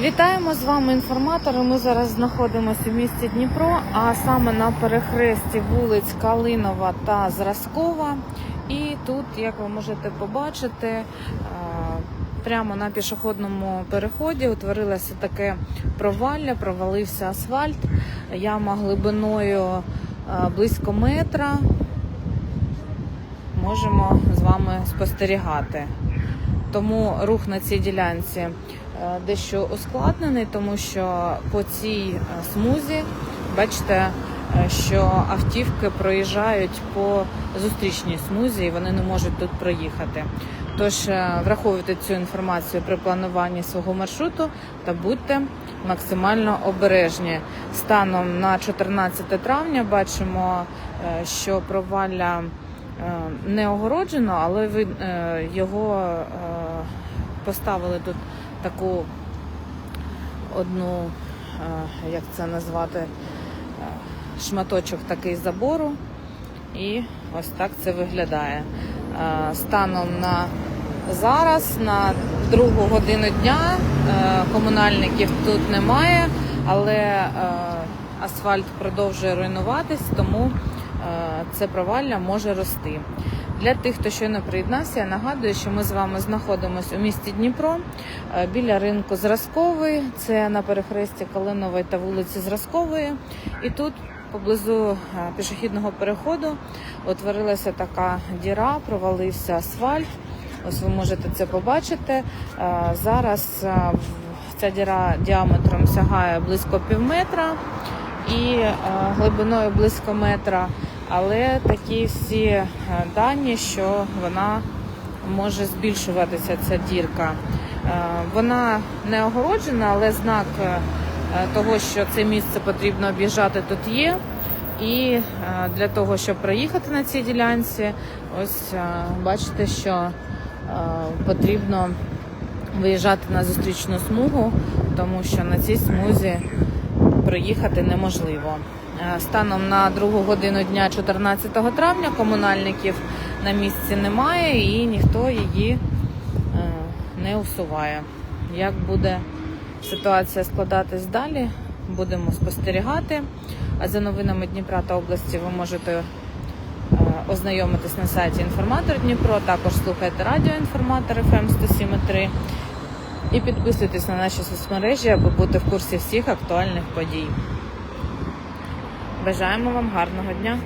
Вітаємо з вами інформатори. Ми зараз знаходимося у місті Дніпро, а саме на перехресті вулиць Калинова та Зразкова. І тут, як ви можете побачити, е, прямо на пішохідному переході утворилося таке провалля, провалився асфальт, яма глибиною е, близько метра. Можемо з вами спостерігати. Тому рух на цій ділянці дещо ускладнений, тому що по цій е, смузі бачите, е, що автівки проїжджають по зустрічній смузі і вони не можуть тут проїхати. Тож е, враховуйте цю інформацію при плануванні свого маршруту та будьте максимально обережні. Станом на 14 травня бачимо, е, що провалля е, не огороджено, але е, його е, поставили тут таку одну, е, як це назвати, е, шматочок такий забору. І ось так це виглядає. Е, Станом на зараз, на другу годину дня, комунальників тут немає, але асфальт продовжує руйнуватись, тому це провалля може рости. Для тих, хто щойно приєднався, я нагадую, що ми з вами знаходимося у місті Дніпро е, біля ринку Зразковий. Це на перехресті Калинової та вулиці Зразкової. І тут поблизу е, пішохідного переходу утворилася така діра, провалився асфальт. Ось ви можете це побачити. Е, Зараз ця діра діаметром сягає близько пів метра і глибиною близько метра. Але такі всі е, дані, що вона може збільшуватися ця дірка. Е, Вона не огороджена, але знак е, того, що це місце потрібно об'їжджати, тут є. І для того, щоб проїхати на цій ділянці, ось бачите, що потрібно виїжджати на зустрічну смугу, тому що на цій смузі проїхати неможливо. Е, Станом на другу годину дня 14 травня комунальників на місці немає і ніхто її е, не усуває. Як буде ситуація складатись далі, будемо спостерігати. А за новинами Дніпра та області ви можете е, ознайомитись на сайті Інформатор Дніпро, також слухайте радіо Інформатор FM 107.3 і підписуйтесь на наші соцмережі, аби бути в курсі всіх актуальних подій. Бажаємо вам гарного дня!